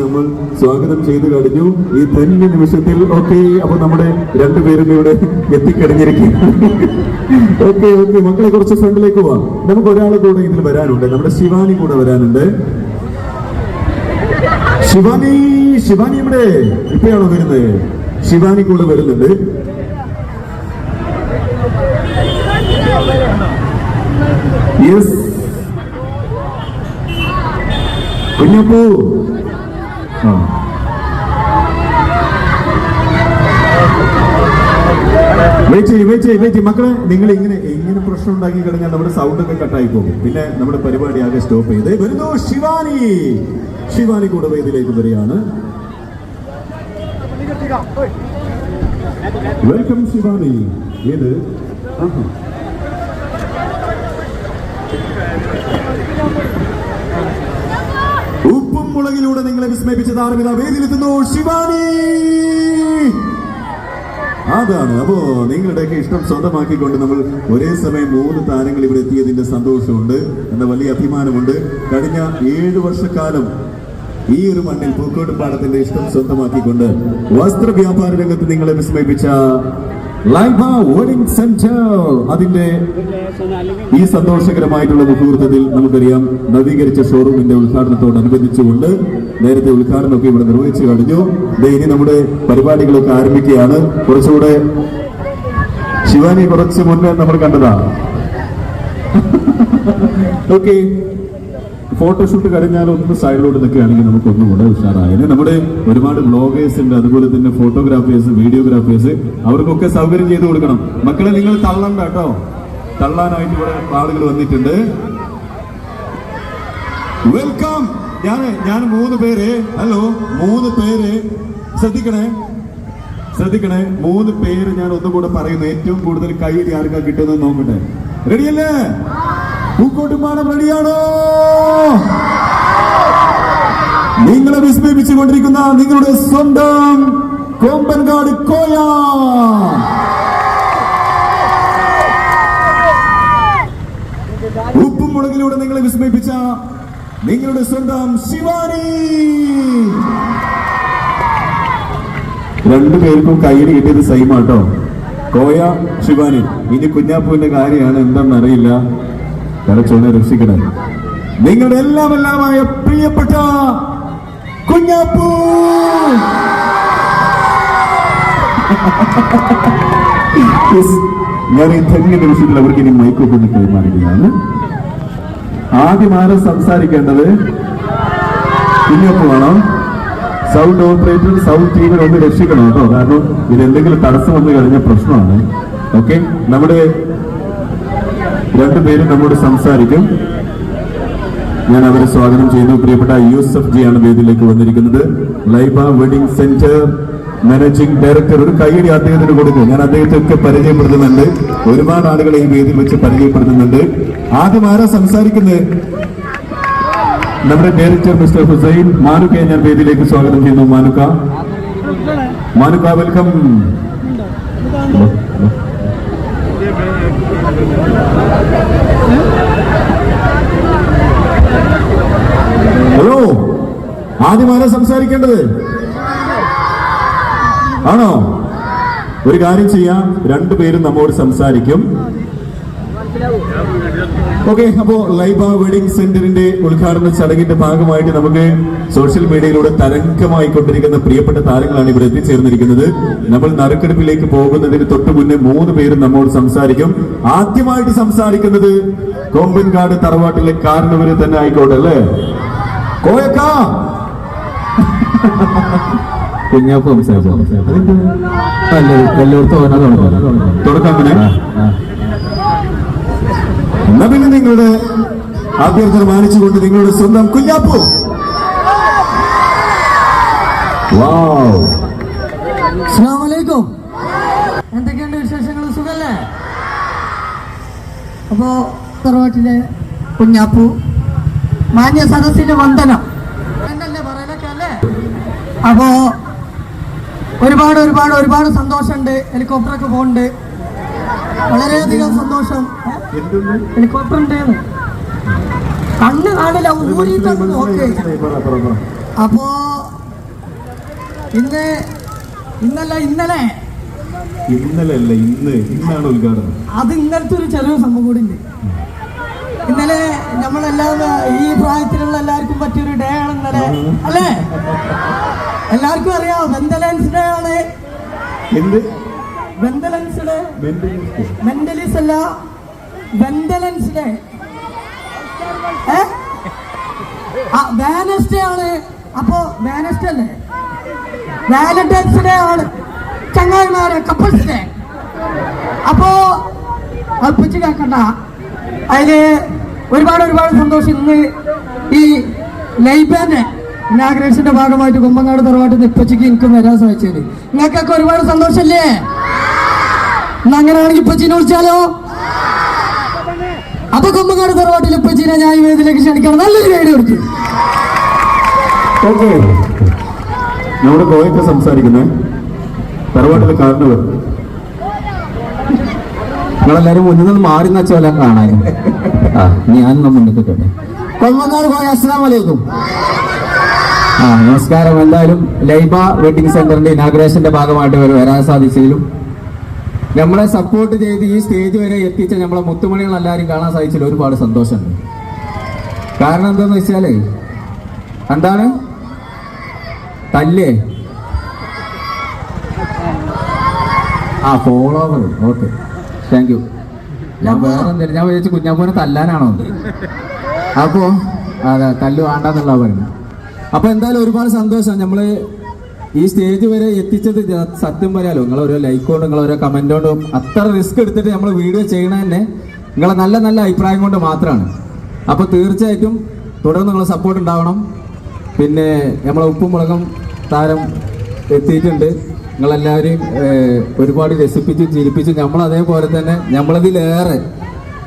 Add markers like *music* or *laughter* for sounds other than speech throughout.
നമ്മൾ സ്വാഗതം ചെയ്തു കഴിഞ്ഞു. ഈ തന്നെ നിമിഷത്തിൽ ഓക്കെ അപ്പൊ നമ്മുടെ രണ്ടുപേരും ഇവിടെ എത്തിക്കഴിഞ്ഞിരിക്കും ഓക്കെ ഓക്കെ മക്കളെ കുറച്ച് ഫ്രണ്ടിലേക്ക് പോവാം. നമുക്ക് ഒരാൾ കൂടെ ഇതിൽ വരാനുണ്ട്. നമ്മുടെ ശിവാനി കൂടെ വരാനുണ്ട്. ശിവാനി ശിവാനി ഇവിടെ ഇപ്പഴാണോ വരുന്നത് ശിവാനി കൂടെ വരുന്നുണ്ട്. യെസ് കുഞ്ഞപ്പൂ. വെയിറ്റ് ചെയ്യ് വെയിറ്റ് ചെയ്യ് വെയിറ്റ് മക്കളെ നിങ്ങൾ ഇങ്ങനെ ഇങ്ങനെ പ്രശ്നം ഉണ്ടാക്കി കഴിഞ്ഞാൽ നമ്മുടെ സൗണ്ട് ഒക്കെ കട്ടായി പോകും. പിന്നെ നമ്മുടെ പരിപാടി ആകെ സ്റ്റോപ്പ് ചെയ്ത് വരുന്നു ശിവാനി. ശിവാനി കൂടെ വേദിയിലേക്ക് വരികയാണ്. വെൽക്കം ശിവാനി. ഏത്? ആഹാ. മുളകിലൂടെ നിങ്ങളെ വിസ്മയിപ്പിച്ച താരമിത വേദിയിലെത്തുന്നു. ശിവാനി! അതാണ്. അപ്പോ നിങ്ങളുടെയൊക്കെ ഇഷ്ടം സ്വന്തമാക്കിക്കൊണ്ട് നമ്മൾ ഒരേ സമയം മൂന്ന് താരങ്ങൾ ഇവിടെ എത്തിയതിന്റെ സന്തോഷമുണ്ട് എന്ന വലിയ അഭിമാനമുണ്ട്. കഴിഞ്ഞ ഏഴു വർഷക്കാലം ഈ ഒരു മണ്ണിൽ പൂക്കോട്ടുപാടത്തിന്റെ ഇഷ്ടം സ്വന്തമാക്കിക്കൊണ്ട് വസ്ത്ര വ്യാപാര രംഗത്ത് നിങ്ങളെ വിസ്മയിപ്പിച്ച വെഡിങ് സെന്റർ അതിന്റെ ഈ സന്തോഷകരമായിട്ടുള്ള മുഹൂർത്തത്തിൽ നമുക്കറിയാം നവീകരിച്ച ഷോറൂമിന്റെ ഉദ്ഘാടനത്തോടനുബന്ധിച്ചുകൊണ്ട് നേരത്തെ ഉദ്ഘാടനമൊക്കെ ഇവിടെ നിർവഹിച്ചു കഴിഞ്ഞു. ഇനി നമ്മുടെ പരിപാടികളൊക്കെ ആരംഭിക്കുകയാണ്. കുറച്ചുകൂടെ ശിവാനി കുറച്ച് മുന്നേ നമ്മൾ കണ്ടതാ. *laughs* ഓക്കെ ഫോട്ടോഷൂട്ട് കഴിഞ്ഞാൽ ഒന്ന് സൈഡിലോട്ട് നിൽക്കുകയാണെങ്കിൽ നമുക്ക് ഒന്നുകൂടെ ഉഷാറായി. നമ്മുടെ ഒരുപാട് ബ്ലോഗേഴ്സ് ഉണ്ട് അതുപോലെ തന്നെ ഫോട്ടോഗ്രാഫേഴ്സ് വീഡിയോഗ്രാഫേഴ്സ് അവർക്കൊക്കെ സൗകര്യം ചെയ്തു കൊടുക്കണം. മക്കളെ നിങ്ങൾ തള്ളണ്ട കേട്ടോ. തള്ളാനായിട്ട് ഇവിടെ ആളുകൾ വന്നിട്ടുണ്ട്. വെൽക്കം ഞാൻ ഞാൻ മൂന്ന് പേര് ഹലോ മൂന്ന് പേര്. ശ്രദ്ധിക്കണേ ശ്രദ്ധിക്കണേ മൂന്ന് പേര് ഞാൻ ഒന്നുകൂടെ പറയുന്നു. ഏറ്റവും കൂടുതൽ കയ്യിൽ ആർക്കാ കിട്ടുന്നത് നോക്കട്ടെ. റെഡിയല്ലേ പൂക്കോട്ടുമാനം റെഡിയാണോ? നിങ്ങളെ വിസ്മയിപ്പിച്ചു കൊണ്ടിരിക്കുന്ന നിങ്ങളുടെ സ്വന്തം കോമ്പൻകാട് കോയ. ഉപ്പും മുളകിലൂടെ നിങ്ങളെ വിസ്മയിപ്പിച്ച നിങ്ങളുടെ സ്വന്തം ശിവാനി. രണ്ടുപേർക്കും കയ്യിൽ കിട്ടിയത് സൈമാട്ടോ. കോയ ശിവാനി. ഇനി കുഞ്ഞാപ്പുവിന്റെ കാര്യമാണ് എന്താണെന്ന് കരച്ചോനെ രക്ഷിക്കണേ. നിങ്ങളുടെ എല്ലാം എല്ലാമായ പ്രിയപ്പെട്ട കുഞ്ഞാപ്പൂ. ഞാൻ ഈ ധന്യ നിമിഷത്തിൽ അവർക്ക് ഇനി മൈക്കൊക്കെ കൈമാറുകയാണ് ആദ്യം ആരും സംസാരിക്കേണ്ടത്? വേണം സൗണ്ട് ഓപ്പറേറ്റർ സൗണ്ട് ടീമിൽ ഒന്ന് രക്ഷിക്കണം കേട്ടോ. കാരണം ഇത് എന്തെങ്കിലും തടസ്സം വന്നു കഴിഞ്ഞ പ്രശ്നമാണ്. ഓക്കെ നമ്മുടെ രണ്ടുപേരും നമ്മോട് സംസാരിക്കും. ഞാൻ അവരെ സ്വാഗതം ചെയ്യുന്നു. പ്രിയപ്പെട്ട യൂസഫ് ജി ആണ് വേദിയിലേക്ക് വന്നിരിക്കുന്നത്. Laiba wedding centre managing director ഒരു കൈയടി അദ്ദേഹത്തിന് കൊടുക്കും. ഞാൻ അദ്ദേഹത്തെ ഒക്കെ പരിചയപ്പെടുത്തുന്നുണ്ട്. ഒരുപാട് ആളുകളെ ഈ വേദിയിൽ വെച്ച് പരിചയപ്പെടുത്തുന്നുണ്ട്. ആദ്യം ആരാ സംസാരിക്കുന്നത് നമ്മുടെ ഡയറക്ടർ മിസ്റ്റർ ഹുസൈൻ. മാനുക്കയെ ഞാൻ വേദിയിലേക്ക് സ്വാഗതം ചെയ്യുന്നു. മാനുക്ക. മാനുക്ക വെൽക്കം ഹലോ ആദ്യമാണ് സംസാരിക്കേണ്ടത്? ആണോ? ഒരു കാര്യം ചെയ്യാം. രണ്ടുപേരും നമ്മോട് സംസാരിക്കും. ഓക്കെ അപ്പോ ലൈബ വെഡിങ് സെന്ററിന്റെ ഉദ്ഘാടന ചടങ്ങിന്റെ ഭാഗമായിട്ട് നമുക്ക് സോഷ്യൽ മീഡിയയിലൂടെ തരംഗമായി കൊണ്ടിരിക്കുന്ന പ്രിയപ്പെട്ട താരങ്ങളാണ് ഇവിടെ എത്തിച്ചേർന്നിരിക്കുന്നത്. നമ്മൾ നറുക്കെടുപ്പിലേക്ക് പോകുന്നതിന് തൊട്ട് മുന്നേ മൂന്ന് പേരും നമ്മോട് സംസാരിക്കും. ആദ്യമായിട്ട് സംസാരിക്കുന്നത് കൊമ്പൻകാട് തറവാട്ടിലെ കാരണവര് തന്നെ ആയിക്കോട്ടെ അല്ലേ? കോയക്കാ! കുഞ്ഞാപ്പ് സംസാരിച്ചു തുടക്കം പിന്നെ പിന്നെ നിങ്ങളുടെ അഭ്യർത്ഥന മാനിച്ചുകൊണ്ട് നിങ്ങളുടെ സ്വന്തം കുഞ്ഞാപ്പു. വാവ്. അസ്സാമലൈക്കും എന്തൊക്കെയുണ്ട് വിശേഷങ്ങൾ? സുഖല്ലേ? അപ്പോ തറവാട്ടിലെ കുഞ്ഞാപ്പു മാന്യ സദസ്സിന്റെ വന്ദനം. എന്നല്ലേ അപ്പോ ഒരുപാട് ഒരുപാട് ഒരുപാട് സന്തോഷമുണ്ട്. ഹെലികോപ്റ്ററൊക്കെ പോകുന്നുണ്ട്. വളരെയധികം സന്തോഷം. ഉണ്ട് കണ്ണ് കാണില്ല ഊരിട്ടൊന്ന് നോക്ക്. അപ്പോ ഇന്ന് ഇന്നല്ല ഇന്നലെ. ഇന്നലെ അല്ല ഇന്ന്. ഇന്നാണ് ഉദ്ഘാടനം. അത് ഇന്നലത്തെ ഒരു ചെറിയ സംഭവം കൂടി ഉണ്ട് ഇന്നലെ നമ്മളെല്ലാം ഈ പ്രായത്തിലുള്ള എല്ലാവർക്കും പറ്റിയൊരു ഡേ ആണ് ഇന്നലെ. അല്ലേ? എല്ലാവർക്കും അറിയാം വെന്തലൻസ് ഡേ ആണ്. എന്ത്? വെന്തലൻസ് ഡേ മെന്റലിസ് അല്ല. വെന്തലൻസ് ഡേ ആ വാനസ് ആണ്. അപ്പോ വാനസ് ഡേ അല്ലേ? വാലന്റൈൻസ് ഡേ ആണ്. ചങ്ങായിമാരെ കപ്പിൾസ് ഡേ അപ്പോ അൽപ്പിച്ച് കേക്കണ്ട. അതിൽ ഒരുപാട് ഒരുപാട് സന്തോഷം ഇന്ന് ഈ ലൈബാന്റെ ഇനാഗ്രേഷന്റെ ഭാഗമായിട്ട് കുമ്പങ്ങാട് തറവാട്ട് നിപ്പച്ചിക്ക് എനിക്ക് വരാൻ സാധിച്ചത്. നിങ്ങൾക്കൊക്കെ ഒരുപാട് സന്തോഷല്ലേ എന്നാ അങ്ങനെയാണെങ്കിൽ ഇപ്പച്ചിനെ വിളിച്ചാലോ? കുമ്പങ്ങാട് തറവാട്ടിൽ ഉപ്പച്ചീനെ ഞാൻ ഈ വേദിയിലേക്ക് ക്ഷണിക്കണം. നല്ലൊരു കൈഡി കൊടുക്കും ഓക്കെ. നമ്മുടെ കോയൊക്കെ സംസാരിക്കുന്നത് തറവാട്ടിലെ കാരണവർ. നിങ്ങളെല്ലാരും മുന്നിൽ നിന്ന് മാറി നച്ചോല കാണാൻ. ആ ഞാനൊന്ന് മുന്നിൽ കിട്ടട്ടെ കൊമ്പങ്ങാട് പോയ അസ്സാം വലൈക്കും ആ നമസ്കാരം. എന്തായാലും ലൈബ വെഡിങ് സെന്ററിന്റെ ഇനാഗ്രേഷന്റെ ഭാഗമായിട്ട് വരാൻ സാധിച്ചതിലും നമ്മളെ സപ്പോർട്ട് ചെയ്ത് ഈ സ്റ്റേജ് വരെ എത്തിച്ച നമ്മളെ മുത്തുമണികൾ എല്ലാവരും കാണാൻ സാധിച്ചില്ല ഒരുപാട് സന്തോഷമുണ്ട് കാരണം എന്താന്ന് വെച്ചാലേ എന്താണ്? തല്ലേ. ആ ഫോളോവർ ഓക്കെ താങ്ക് യു ഞാൻ വേറെ എന്തെങ്കിലും ഞാൻ വിചാരിച്ചു കുഞ്ഞാപ്പൂനെ തല്ലാനാണോ? അപ്പോ അതെ തല്ലു വേണ്ടെന്നുള്ള പറയുന്നത്. അപ്പൊ എന്തായാലും ഒരുപാട് സന്തോഷം. നമ്മൾ ഈ സ്റ്റേജ് വരെ എത്തിച്ചത് സത്യം പറയാലോ. നിങ്ങൾ ഓരോ ലൈക്ക് കൊണ്ടും നിങ്ങൾ ഓരോ കമന്റ് കൊണ്ടും അത്ര റിസ്ക് എടുത്തിട്ട് നമ്മൾ വീഡിയോ ചെയ്യണ തന്നെ നിങ്ങളെ നല്ല നല്ല അഭിപ്രായം കൊണ്ട് മാത്രമാണ് അപ്പൊ തീർച്ചയായിട്ടും തുടർന്ന് നിങ്ങൾ സപ്പോർട്ട് ഉണ്ടാവണം. പിന്നെ നമ്മളെ ഉപ്പും മുളകും താരം എത്തിയിട്ടുണ്ട്. നിങ്ങളെല്ലാവരെയും ഒരുപാട് രസിപ്പിച്ചും ചിരിപ്പിച്ചും നമ്മൾ അതേപോലെ തന്നെ നമ്മളതിലേറെ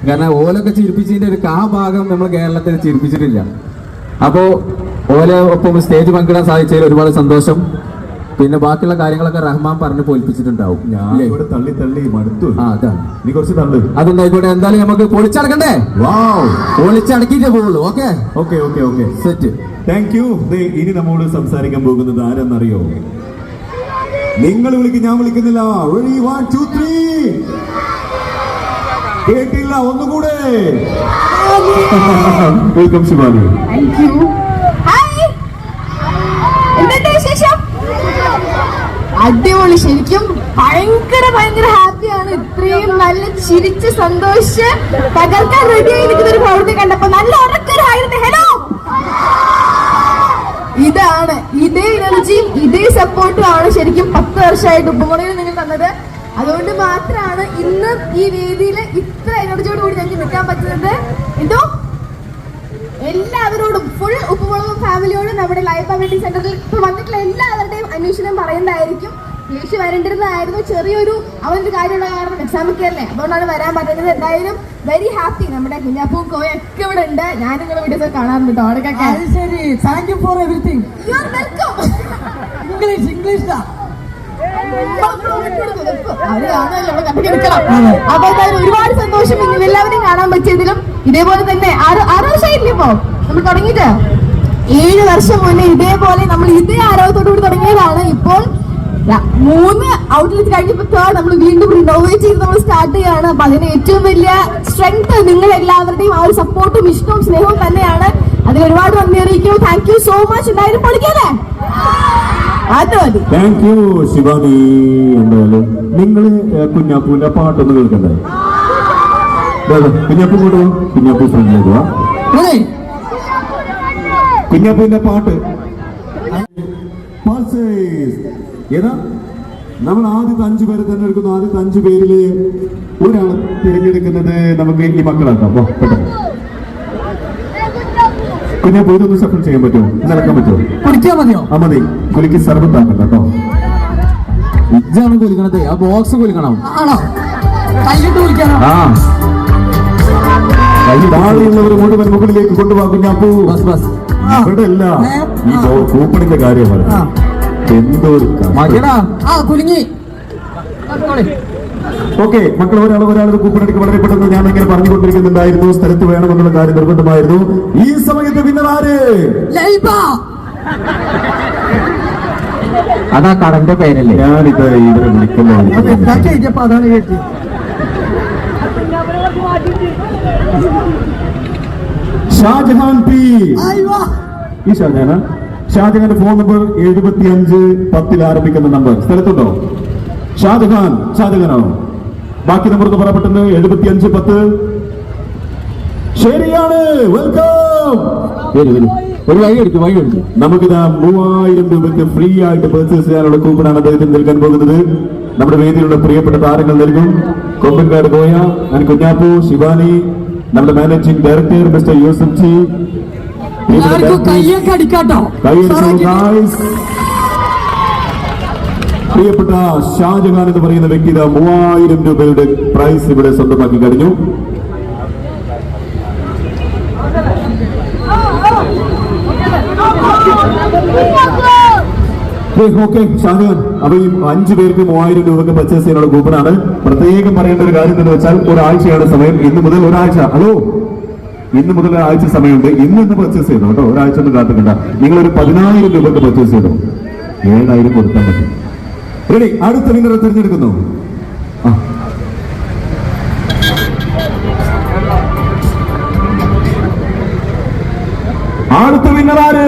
കാരണം ഓലൊക്കെ ചിരിപ്പിച്ചതിന്റെ ഒരു കാ ഭാഗം നമ്മൾ കേരളത്തിൽ ചിരിപ്പിച്ചിട്ടില്ല. അപ്പോൾ ഓല ഒപ്പം സ്റ്റേജ് പങ്കിടാൻ സാധിച്ചതിൽ ഒരുപാട് സന്തോഷം. പിന്നെ ബാക്കിയുള്ള കാര്യങ്ങളൊക്കെ റഹ്മാൻ പറഞ്ഞ് പൊലിപ്പിച്ചിട്ടുണ്ടാവും. തള്ളി തള്ളി മടുത്തു. നീ കുറച്ച് തള്ളു. അതുണ്ടായിക്കോട്ടെ എന്തായാലും നമുക്ക് പൊളിച്ചടക്കണ്ടേ? പൊളിച്ചടക്കിട്ടേ പോകുള്ളൂ okay? Okay okay okay. Set. Thank you ഇനി നമ്മോട് സംസാരിക്കാൻ പോകുന്നത് ആരെന്നറിയോ? നിങ്ങൾ വിളിക്കും ഞാൻ വിളിക്കുന്നില്ല. കേട്ടില്ല ഒന്നുകൂടെ. Welcome Shivani thank you hi എന്തുണ്ട് വിശേഷം അടിപൊളി ശരിക്കും ഭയങ്കര ഭയങ്കര ഹാപ്പിയാണ്. ഇത്രയും നല്ല ചിരിച്ച് സന്തോഷിച്ച് തകർക്കാൻ റെഡി നിൽക്കുന്ന ഒരു പ്രവൃത്തി കണ്ടപ്പോ നല്ല ഉറക്കൊരു ഹലോ! ഇതാണ് ഇതേ എനർജിയും ഇതേ സപ്പോർട്ടും ആണ് ശരിക്കും പത്ത് വർഷമായിട്ട് ഉപമോണയിൽ നിങ്ങൾ തന്നത്. അതുകൊണ്ട് മാത്രമാണ് ഇന്ന് ഈ വേദിയിൽ ഇത്ര എനർജിയോട് കൂടി ഞങ്ങൾക്ക് നിൽക്കാൻ പറ്റുന്നത്. എന്തോ? എല്ലാവരോടും ഫുൾ ഉപ്പുമുളകും ഫാമിലിയോടും നമ്മുടെ ലൈഫ് വെഡിങ് സെന്ററിൽ ഇപ്പൊ വന്നിട്ടുള്ള എല്ലാവരുടെയും അന്വേഷണം പറയുന്നതായിരിക്കും. ലീഷി വരേണ്ടിരുന്നതായിരുന്നു. ചെറിയൊരു അവനൊരു കാര്യമുള്ള കാരണം എക്സാം ഒക്കെ അല്ലേ? അതുകൊണ്ടാണ് വരാൻ പറ്റുന്നത്. എന്തായാലും വെരി ഹാപ്പി നമ്മുടെ കുഞ്ഞാപ്പൂ കോയ ഒക്കെ ഇവിടെ ഉണ്ട്. ഞാൻ നിങ്ങളുടെ വീഡിയോസ് കാണാറുണ്ട് അവിടേക്കൊക്കെ ശരി. Thank you for everything you are welcome English English അപ്പൊ എന്തായാലും ഒരുപാട് സന്തോഷം. എല്ലാവരെയും കാണാൻ പറ്റിയതിലും ഇതേപോലെ തന്നെ ആറ് ആറ് വർഷമായില്ലേ നമ്മൾ തുടങ്ങിയിട്ട്? ഏഴ് വർഷം മുന്നേ ഇതേപോലെ നമ്മൾ ഇതേ ആരോഗ്യത്തോടു കൂടി തുടങ്ങിയതാണ്. ഇപ്പോൾ മൂന്ന് ഔട്ട്ലെറ്റ് കഴിഞ്ഞപ്പോ നമ്മൾ വീണ്ടും റിനോവേറ്റ് ചെയ്ത് നമ്മൾ സ്റ്റാർട്ട് ചെയ്യാണ്. അപ്പൊ അതിന് ഏറ്റവും വലിയ സ്ട്രെങ്ത് നിങ്ങൾ എല്ലാവരുടെയും ആ ഒരു സപ്പോർട്ടും ഇഷ്ടവും സ്നേഹവും തന്നെയാണ്. അതിൽ ഒരുപാട് നന്ദി അറിയിക്കുന്നു. താങ്ക് യു സോ മച്ച് എന്തായാലും പൊളിക്കല്ലേ? Thank you Shivani. എന്തായാലും നിങ്ങൾ കുഞ്ഞാപ്പൂന്റെ പാട്ടൊന്ന് കേൾക്കണ്ടേ? കുഞ്ഞാപ്പൂ കൂടെ വാ. കുഞ്ഞാപ്പൂ ഫ്രണ്ടിലേക്ക് വാ കുഞ്ഞാപ്പൂവിന്റെ പാട്ട്. ഏതാ? നമ്മൾ ആദ്യത്തെ അഞ്ചു പേരെ തിരഞ്ഞെടുക്കുന്നു ആദ്യത്തെ അഞ്ചു പേരിൽ ഒരാൾ തിരഞ്ഞെടുക്കുന്നത് നമുക്ക് ഈ മക്കളാക്കാം. അപ്പൊ പെട്ടെന്ന്. കുഞ്ഞാപ്പൂ പോയിട്ടൊന്ന് ഷഫിൾ ചെയ്യാൻ പറ്റുമോ? നടക്കാൻ പറ്റുമോ? കുടിക്കാൻ മതിയോ? ആ മതി. കുലിക്ക് സർബത്താക്കണ്ട കേട്ടോ. ഇജ്ജാണ് കുലിക്കണത് ആ ബോക്സ് കുലിക്കണം ആണോ? കൈകിട്ട് കുടിക്കാനോ ആ. താഴെയുള്ളവർ മുഴുവൻ മുകളിലേക്ക് കൊണ്ടുപോകാം. കുഞ്ഞാപ്പൂ. ഇവിടെ അല്ല ഈ കൂപ്പണിന്റെ കാര്യം ആ. എന്തോ ഒരു മതിയടാ ആ കുലുങ്ങി. ഓക്കെ മക്കൾ ഒരാൾ ഒരാൾ കൂപ്പണടിക്ക് വളരെ പെട്ടെന്ന് ഞാൻ ഇങ്ങനെ പറഞ്ഞുകൊണ്ടിരിക്കുന്നുണ്ടായിരുന്നു. സ്ഥലത്ത് വേണമെന്നുള്ള കാര്യം നിർബന്ധമായിരുന്നു. ഈ സമയത്ത് ലൈബ അതാ കടന്റെ പേരല്ലേ? ഞാനിത് ഇവരെ വിളിക്കുമ്പോൾ അത് എന്താ ചെയ്തപ്പോ അതാണ് കേട്ടത് ഷാജഹാൻ പി. ഈ ഷാജഹാന? ഷാജഹാന്റെ ഫോൺ നമ്പർ എഴുപത്തി അഞ്ച് പത്തിൽ ആരംഭിക്കുന്ന നമ്പർ സ്ഥലത്തുണ്ടോ? ഷാജഹാൻ ഷാജഹാനാണോ ബാക്കി നമ്പർ ഒന്ന് പറയപ്പെട്ടത് എഴുപത്തി അഞ്ച് പത്ത്. ശരിയാണ്. വെൽക്കം ഒരു വഴി എടുക്കും വഴി എടുക്കും. നമുക്കിതാ മൂവായിരം രൂപയ്ക്ക് ഫ്രീ ആയിട്ട് പെർച്ചേസ് ചെയ്യാനുള്ള കൂപ്പണാണ് അദ്ദേഹത്തിന് നൽകാൻ പോകുന്നത്. നമ്മുടെ വേദിയിലുള്ള പ്രിയപ്പെട്ട താരങ്ങൾ നൽകും. കൊമ്പൻകാട് ഗോയ ഞാൻ കുഞ്ഞാപ്പു ശിവാനി നമ്മുടെ managing director mister Yusuf ji. പ്രിയപ്പെട്ട ഷാജഹാൻ എന്ന് പറയുന്ന വ്യക്തി മൂവായിരം രൂപയുടെ പ്രൈസ് ഇവിടെ സ്വന്തമാക്കി കഴിഞ്ഞു. ഓക്കെ അപ്പൊ ഈ അഞ്ചു പേർക്ക് മൂവായിരം രൂപക്ക് പർച്ചേസ് ചെയ്യാനുള്ള കൂപ്പണാണ് പ്രത്യേകം പറയേണ്ട ഒരു കാര്യം എന്ന് വെച്ചാൽ ഒരാഴ്ചയാണ് സമയം. ഇന്ന് മുതൽ ഒരാഴ്ച. ഹലോ ഇന്ന് മുതൽ ഒരാഴ്ച സമയമുണ്ട്. ഇന്ന് ഇന്ന് പർച്ചേസ് ചെയ്തോ കേട്ടോ. ഒരാഴ്ച ഒന്നും കാത്തുക്കണ്ട. നിങ്ങൾ ഒരു പതിനായിരം രൂപക്ക് പർച്ചേസ് ചെയ്തു? ഏഴായിരം കൊടുത്താൽ മതി. റെഡി അടുത്ത വിന്നറെ തിരഞ്ഞെടുക്കുന്നു. അടുത്ത വിന്നർ ആര്?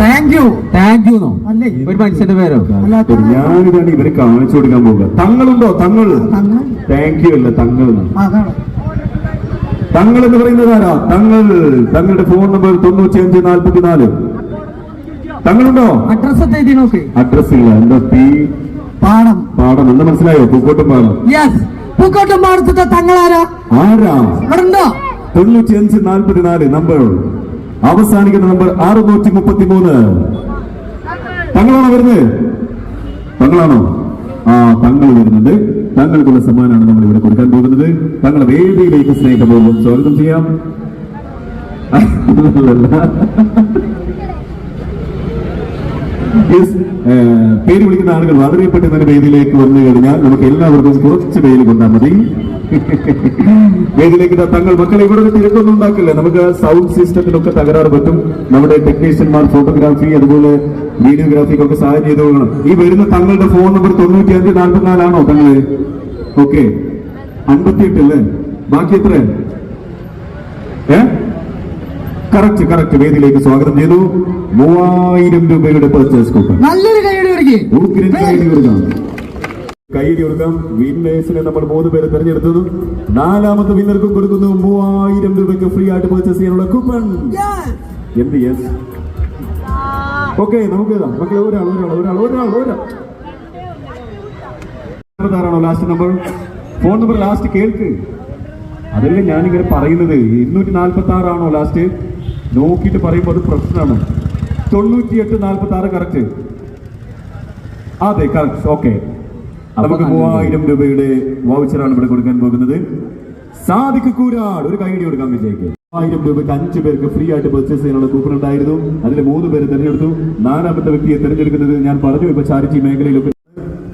താങ്ക് യു താങ്ക് യു ഒരു മനുഷ്യന്റെ പേരോ? ഞാനിതാണ് ഇവരെ കാണിച്ചു കൊടുക്കാൻ പോകുക. തങ്ങളുണ്ടോ? തങ്ങൾ? താങ്ക് യു അല്ല തങ്ങൾ. തങ്ങൾ. എന്ന് പറയുന്നത് ആരാ? തങ്ങൾ. തങ്ങളുടെ ഫോൺ നമ്പർ തൊണ്ണൂറ്റി അഞ്ച് നാൽപ്പത്തിനാല് തങ്ങളുണ്ടോ അഡ്രസ് നോക്ക്. അഡ്രസ് ഇല്ല. എന്താ തീ പാടം. പാടം. എന്താ മനസ്സിലായോ? പൂക്കോട്ടും പാടം. യെസ് പൂക്കോട്ടം പാടത്തെ തങ്ങൾ ആരാ? ആരാ തൊണ്ണൂറ്റി അഞ്ച് നാൽപ്പത്തിനാല് നമ്പർ അവസാനിക്കുന്ന നമ്പർ അറുന്നൂറ്റി മുപ്പത്തി മൂന്ന് തങ്ങളാണോ വരുന്നത്? തങ്ങളാണോ? ആ തങ്ങൾ വരുന്നുണ്ട്. തങ്ങൾക്കുള്ള സമ്മാനമാണ് നമ്മൾ ഇവിടെ കൊടുക്കാൻ പോകുന്നത്. തങ്ങളെ വേദിയിലേക്ക് സ്നേഹപൂർവം സ്വാഗതം ചെയ്യാം. പേര് വിളിക്കുന്ന ആളുകൾ വളരെ പെട്ടെന്ന് വേദിയിലേക്ക് വന്നു കഴിഞ്ഞാൽ നമുക്ക് എല്ലാവർക്കും കുറച്ച് പേര് കൊണ്ടാൽ മതി. വേദിയിലേക്ക് തങ്ങൾ മക്കളെ ഇവിടെ ഒരു തിരക്കൊന്നും ഉണ്ടാക്കില്ല. നമുക്ക് സൗണ്ട് സിസ്റ്റത്തിലൊക്കെ തകരാറ് പറ്റും. നമ്മുടെ ടെക്നീഷ്യന്മാർ ഫോട്ടോഗ്രാഫി അതുപോലെ വീഡിയോഗ്രാഫിക്കൊക്കെ സഹായം ചെയ്തു കൊടുക്കണം. ഈ വരുന്ന തങ്ങളുടെ ഫോൺ നമ്പർ തൊണ്ണൂറ്റി അഞ്ച് നാൽപ്പത്തിനാലാണോ തങ്ങൾ? ഓക്കെ അൻപത്തിയെട്ട് അല്ലേ? ബാക്കി എത്ര ഏ? Correct correct. വേദിയിലേക്ക് സ്വാഗതം ചെയ്തു. മൂവായിരം രൂപയുടെ പർച്ചേസ് കൂപ്പൺ നല്ലൊരു കൈയുടെ ഉഗ്രം കൈയടി കൊടുക്കാം കൈയടി കൊടുക്കാം വിന്നേഴ്സിനെ നമ്മൾ മൂന്ന് പേരെ തെരഞ്ഞെടുത്തത് നാലാമത്തെ വിന്നർക്കും കൊടുക്കുന്നു മൂവായിരം രൂപയ്ക്ക് ഫ്രീ ആയിട്ട് പർച്ചേസ് ചെയ്യാനുള്ള കൂപ്പൺ എന്ത്? യെസ് ഓക്കെ നമുക്ക് മക്കളെ ഒരാൾ ഒരാൾ ഒരാൾ ഒരാൾ ഒരാൾ. Last number phone number last കേൾക്ക്. അതല്ലേ ഞാനിങ്ങനെ പറയുന്നത്. ഇരുന്നൂറ്റി നാൽപ്പത്തി ആറാണോ ലാസ്റ്റ് നോക്കിയിട്ട് പറയുമ്പോൾ അത് പ്രശ്നമാണ്. തൊണ്ണൂറ്റിയെട്ട് നാൽപ്പത്തി ആറ് കറക്റ്റ് അതെ കറക്റ്റ് ഓക്കെ നമുക്ക് മൂവായിരം രൂപയുടെ വൗച്ചറാണ് ഇവിടെ കൊടുക്കാൻ പോകുന്നത്. സാദിഖ് കൂരാട് ഒരു കൈയടി കൊടുക്കാൻ വിജയിക്ക്. ആയിരം രൂപയ്ക്ക് അഞ്ച് പേർക്ക് ഫ്രീ ആയിട്ട് പർച്ചേസ് ചെയ്യാനുള്ള കൂപ്പൺ ഉണ്ടായിരുന്നു. അതിൽ മൂന്ന് പേര് തിരഞ്ഞെടുത്തു. നാലാമത്തെ വ്യക്തിയെ തിരഞ്ഞെടുക്കുന്നത് ഞാൻ പറഞ്ഞു ഇപ്പൊ ചാരിറ്റി മേഖലയിലൊക്കെ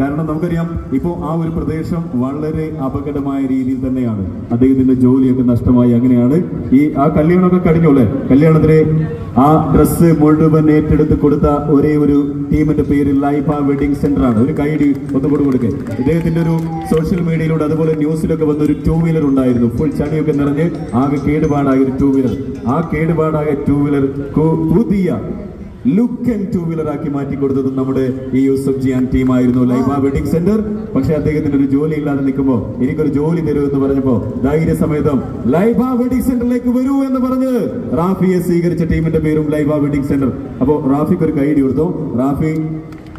കാരണം നമുക്കറിയാം ഇപ്പോ ആ ഒരു പ്രദേശം വളരെ അപകടമായ രീതിയിൽ തന്നെയാണ്. അദ്ദേഹത്തിന്റെ ജോലിയൊക്കെ നഷ്ടമായി അങ്ങനെയാണ്. ഈ ആ കല്യാണമൊക്കെ കഴിഞ്ഞു അല്ലേ? കല്യാണത്തിന് ആ ഡ്രസ്സ് മുഴുവൻ ഏറ്റെടുത്ത് കൊടുത്ത ഒരേ ഒരു ടീമിന്റെ പേര് ലൈഫ വെഡിങ് സെന്റർ ആണ് ഒരു കൈഡി ഒന്നുകൂടി കൊടുക്കുക ഇദ്ദേഹത്തിന്റെ ഒരു സോഷ്യൽ മീഡിയയിലൂടെ അതുപോലെ ന്യൂസിലൊക്കെ വന്ന ഒരു ടൂ വീലർ ഉണ്ടായിരുന്നു. ഫുൾ ചളിയൊക്കെ നിറഞ്ഞ് ആകെ കേടുപാടായ ഒരു ടൂ വീലർ ആ കേടുപാടായ ടൂ വീലർ പുതിയ ലുക്ക് ആൻഡ് ടൂ വീലർ ആക്കി മാറ്റി കൊടുത്തത് നമ്മുടെ ഈ യൂസഫ് ജിയാൻ ടീമായിരുന്നു ലൈബ വെഡിങ് സെന്റർ. പക്ഷെ അദ്ദേഹത്തിന് ഒരു ജോലി ഇല്ലാതെ നിൽക്കുമ്പോ എനിക്കൊരു ജോലി തരൂ എന്ന് പറഞ്ഞപ്പോ ധൈര്യസമേതം ലൈബ വെഡിങ് സെന്ററിലേക്ക് വരൂ എന്ന് പറഞ്ഞ് റാഫിയെ സ്വീകരിച്ച ടീമിന്റെ പേരും ലൈബ വെഡിങ് സെന്റർ. അപ്പോ റാഫിക്ക് ഒരു കൈഡി കൊടുത്തു. റാഫി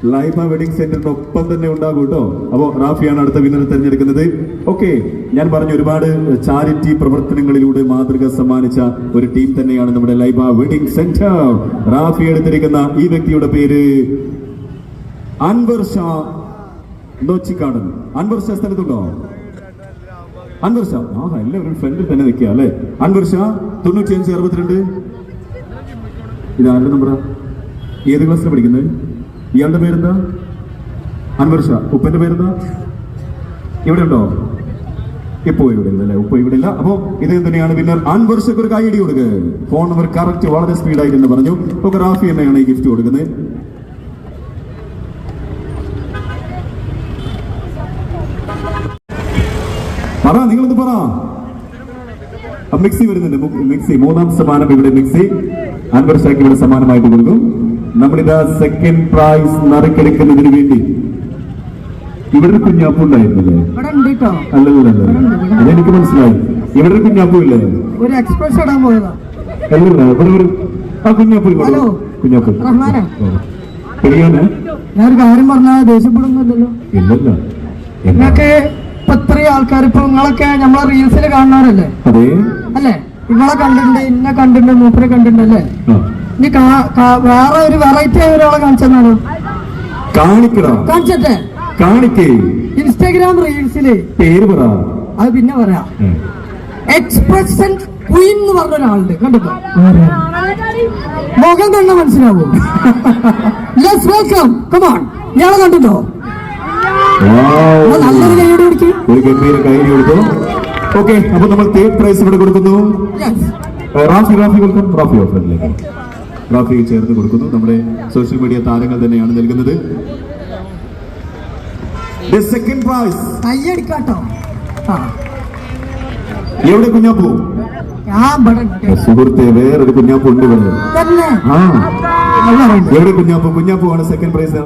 ലൈഫ വെഡിങ് സെന്ററിന്റെ ഒപ്പം തന്നെ ഉണ്ടാകും കേട്ടോ. അപ്പോ റാഫിയാണ് അടുത്ത വിന്നർ തിരഞ്ഞെടുക്കുന്നത്. ഓക്കെ ഞാൻ പറഞ്ഞു ഒരുപാട് ചാരിറ്റി പ്രവർത്തനങ്ങളിലൂടെ മാതൃക സമ്മാനിച്ച ഒരു ടീം തന്നെയാണ് നമ്മുടെ ലൈബ വെഡിങ് സെന്റർ റാഫി എടുത്തിരിക്കുന്ന ഈ വ്യക്തിയുടെ പേര് അൻവർ ഷാ നോച്ചിക്കാടൻ. അൻവർ ഷാ സ്ഥലത്തുണ്ടോ? അൻവർ ഷാ ആ എല്ലാവരും ഫ്രണ്ടിൽ തന്നെ നിൽക്കുക അല്ലെ? അൻവർ ഷാ തൊണ്ണൂറ്റി അഞ്ച് അറുപത്തിരണ്ട്. ഇത് ആരുടെ നമ്പറാ ഏത് ക്ലാസ്സിലാണ് പഠിക്കുന്നത്? ഇയാളുടെ പേരെന്താ? അൻവർ ഷാ. ഉപ്പന്റെ പേരെന്താ? ഇവിടെ ഉണ്ടോ ഇപ്പോ ഇവിടെ ഇല്ല അല്ലേ ഇപ്പൊ ഇവിടെ ഇല്ല അപ്പോ ഇത് തന്നെയാണ് വിന്നർ അൻവർഷക്ക് ഒരു കൈയടി കൊടുക്കുക ഫോൺ നമ്പർ കറക്റ്റ് വളരെ സ്പീഡായിട്ട് എന്ന് പറഞ്ഞു. അപ്പൊ റാഫി എന്നെയാണ് ഈ ഗിഫ്റ്റ് കൊടുക്കുന്നത്. പറ നിങ്ങളൊന്ന് പറ. മിക്സി വരുന്നുണ്ട്. മിക്സി മൂന്നാം സമ്മാനം ഇവിടെ മിക്സി. അൻവർ ഷാക്ക് ഇവിടെ സമ്മാനമായിട്ട് കൊടുക്കും. നമ്മളിതാ സെക്കൻഡ് പ്രൈസ് നറുക്കെടുക്കുന്നതിന് വേണ്ടി ഇവിടെ ഒരു കുഞ്ഞാപ്പു ഉണ്ടായിരുന്നില്ലേ? അല്ലല്ല അതെനിക്ക് മനസ്സിലായി. ഇവിടെ ഒരു കുഞ്ഞാപ്പു ഇല്ലേ? ഒരു എക്സ്പ്രസ് ഇടാൻ പോയതാ. അല്ലല്ല ഇവിടെ ഒരു ആ കുഞ്ഞാപ്പു. കുഞ്ഞാപ്പു. പെരിയാന് ഞാൻ കാര്യം പറഞ്ഞാൽ ദേഷ്യപ്പെടുന്നില്ലല്ലോ. ഇല്ലല്ല. എന്നൊക്കെ ഇപ്പൊ ഇത്രയും ആൾക്കാർ ഇപ്പൊ നിങ്ങളൊക്കെ നമ്മളെ റീൽസിൽ കാണുന്നവരല്ലേ? അതെ. അല്ലേ? നിങ്ങളെ കണ്ടിട്ടുണ്ട് ഇന്നെ കണ്ടിട്ടുണ്ട് മൂപ്പരെ കണ്ടിട്ടുണ്ട് അല്ലേ. ഇനി വേറെ ഒരു വെറൈറ്റി ആയ ഒരാളെ കാണിച്ചെന്നാണ് കാണിക്കണോ? കാണിച്ചട്ടെ? കാണിക്കേ. ഇൻസ്റ്റാഗ്രാം റീൽസിൽ പേര് പറ. അത് പിന്നെ പറയാ. എക്സ്പ്രഷൻ ക്വീൻ എന്ന് പറഞ്ഞ ഒരാളുണ്ട്. കണ്ടിട്ടോ? മുഖം കണ്ട മനസ്സിലാവും? ലെറ്റ്സ് വെൽക്കം കമാൺ ഇയാളെ കണ്ടിട്ടോ? Wow. ആ, നല്ലൊരു കൈയോടെ പിടിക്കും. ഒരു ഗംഭീര കൈയടി കൊടുത്തു. ഓക്കെ അപ്പൊ നമ്മൾ തേർഡ് പ്രൈസ് ഇവിടെ കൊടുക്കുന്നു. റാഫി റാഫി വെൽക്കം റാഫി ഓഫറിലേക്ക് റാഫി ചേർത്ത് കൊടുക്കുന്നു. നമ്മുടെ സോഷ്യൽ മീഡിയ താരങ്ങൾ തന്നെയാണ് നൽകുന്നത്. സെക്കൻഡ് പ്രൈസ് എവിടെ കുഞ്ഞാപ്പൂ. സുഹൃത്തെ വേറൊരു കുഞ്ഞാപ്പു ഉണ്ട്. എവിടെ കുഞ്ഞാപ്പു? കുഞ്ഞാപ്പു ആണ് സെക്കൻഡ് പ്രൈസ്